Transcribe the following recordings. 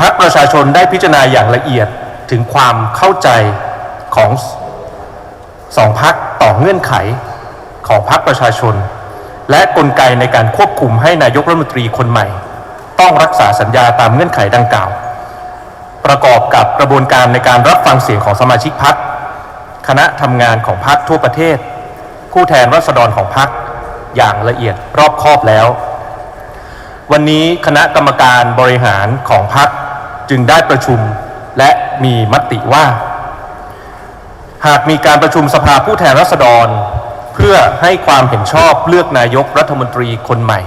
พักประชาชนได้พิจารณาอย่างละเอียดถึงความเข้าใจของสองพักต่อเงื่อนไขของพักประชาชน และกลไกในการควบคุมให้นายกรัฐมนตรีคนใหม่ ต้องรักษาสัญญาตามเงื่อนไขดังกล่าว ประกอบกับกระบวนการในการรับฟังเสียงของสมาชิกพักคณะทำงานของพักทั่วประเทศ ผู้แทนรัษฎรของพักอย่างละเอียดรอบคอบแล้ว วันนี้คณะกรรมการบริหารของพรรค จึงได้ประชุมและมีมติว่า หากมีการประชุมสภาผู้แทนราษฎร เพื่อให้ความเห็นชอบเลือกนายกรัฐมนตรีคนใหม่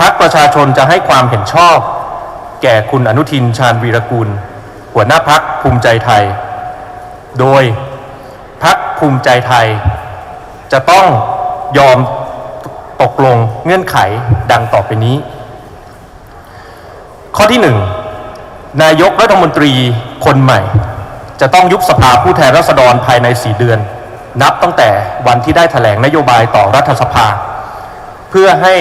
พรรคประชาชนจะให้ความเห็นชอบ แก่คุณอนุทินชาญวีรกุลหัวหน้าพักภูมิใจไทย โดยพักภูมิใจไทย จะต้องยอมตกลงเงื่อนไขดังต่อไปนี้ ข้อที่หนึ่ง นายกรัฐมนตรีคนใหม่ จะต้องยุบสภาผู้แทนราษฎรภายใน 4 เดือน นับตั้งแต่วันที่ได้ถแถลงนโยบายต่อรัฐสภา เพื่อให้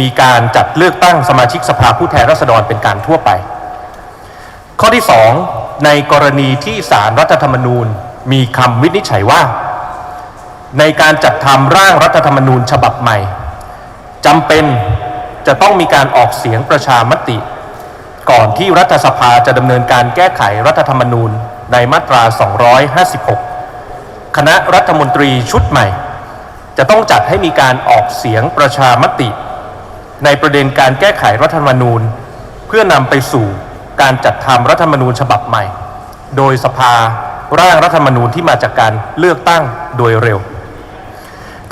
มีการจัดเลือกตั้งสมาชิกสภาผู้แทนราษฎรเป็นการทั่วไป ข้อที่ 2 ในกรณีที่สารรัฐธรรมนูญมีคำวินิจฉัยว่า ในการจัดทำร่างรัฐธรรมนูญฉบับใหม่จำเป็นจะต้องมีการออกเสียงประชาม ก่อนที่รัฐสภาจะดำเนินการแก้ไขรัฐธรรมนูญในมาตรา 256 คณะรัฐมนตรีชุดใหม่ จะต้องจัดให้มีการออกเสียงประชามติ ในประเด็นการแก้ไขรัฐธรรมนูญ เพื่อนำไปสู่การจัดทำรัฐธรรมนูญฉบับใหม่ โดยสภาร่างรัฐธรรมนูญที่มาจากการเลือกตั้งโดยเร็ว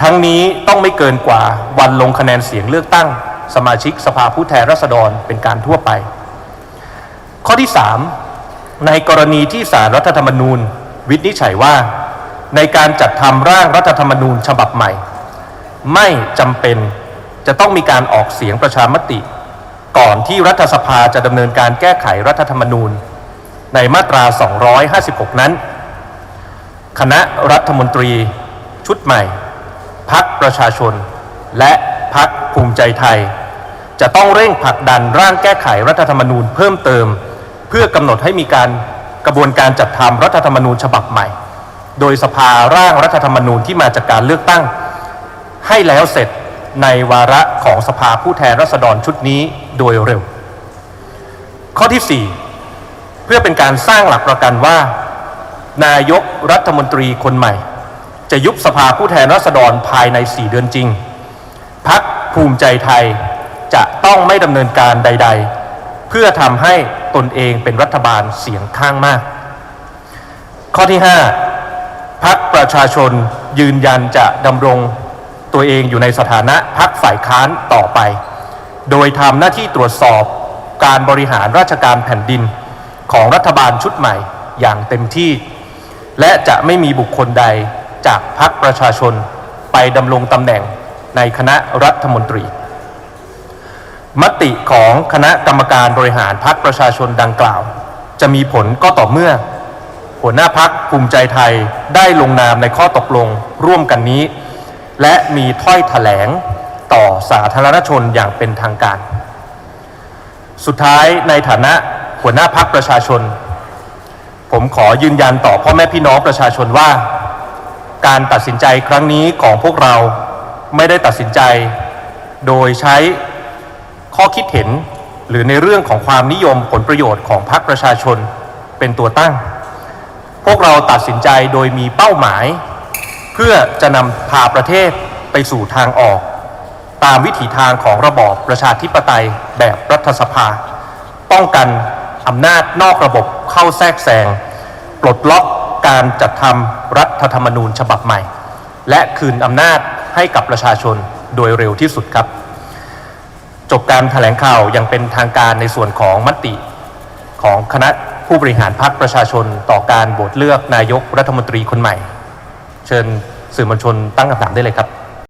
ทั้งนี้ต้องไม่เกินกว่าวันลงคะแนนเสียงเลือกตั้ง สมาชิกสภาผู้แทนราษฎรเป็นการทั่วไป ข้อที่ 3 ในกรณีที่สารรัฐธรรมนูญ วินิจฉัยว่า ในการจัดทำร่างรัฐธรรมนูญฉบับใหม่ ไม่จำเป็นจะต้องมีการออกเสียงประชามติ ก่อนที่รัฐสภาจะดำเนินการแก้ไขรัฐธรรมนูญ ในมาตรา 256 นั้น คณะรัฐมนตรี ชุดใหม่ พักประชาชน และพักภูมิใจไทย จะต้องเร่งผลักดันร่างแก้ไขรัฐธรรมนูญเพิ่มเติมเพื่อกำหนดให้มีการกระบวนการจัดทำรัฐธรรมนูญฉบับใหม่ โดยสภาร่างรัฐธรรมนูญที่มาจากการเลือกตั้ง ให้แล้วเสร็จในวาระของสภาผู้แทนราษฎรชุดนี้โดยเร็ว ข้อที่ 4 เพื่อเป็นการสร้างหลักประกันว่า นายกรัฐมนตรีคนใหม่ จะยุบสภาผู้แทนราษฎรภายใน 4 เดือนจริงพักภูมิใจไทยจะต้องไม่ดำเนินการใด ๆ เพื่อทำให้ ตนเองเป็นรัฐบาลเสียงข้างมาก ข้อที่ 5 พักประชาชนยืนยันจะดำรงตัวเองอยู่ในสถานะพักฝ่ายค้านต่อไป โดยทำหน้าที่ตรวจสอบการบริหารราชการแผ่นดินของรัฐบาลชุดใหม่อย่างเต็มที่ และจะไม่มีบุคคลใดจากพรรคประชาชนไปดำรงตำแหน่งในคณะรัฐมนตรี มติของคณะกรรมการบริหารพรรคประชาชนดังกล่าว จะมีผลก็ต่อเมื่อ หัวหน้าพักภูมิใจไทยได้ลงนามในข้อตกลงร่วมกันนี้ และมีถ้อยแถลงต่อสาธารณชนอย่างเป็นทางการ สุดท้ายในฐานะหัวหน้าพักประชาชน ผมขอยืนยันต่อพ่อแม่พี่น้องประชาชนว่า การตัดสินใจครั้งนี้ของพวกเราไม่ได้ตัดสินใจ โดยใช้ ข้อคิดเห็นหรือในเรื่องของความนิยมผลประโยชน์ของพรรคประชาชนเป็นตัวตั้ง พวกเราตัดสินใจโดยมีเป้าหมาย เพื่อจะนำพาประเทศไปสู่ทางออก ตามวิถีทางของระบอบประชาธิปไตยแบบรัฐสภา ป้องกันอำนาจนอกระบบเข้าแทรกแซงปลดล็อกการจัดทำรัฐธรรมนูญฉบับใหม่ และคืนอำนาจให้กับประชาชนโดยเร็วที่สุดครับ จบการแถลงข่าวอย่างเป็นทางการในส่วนของมติ ของคณะผู้บริหารพรรคประชาชนต่อการโหวตเลือกนายกรัฐมนตรีคนใหม่ เชิญสื่อมวลชนตั้งคำถามได้เลยครับ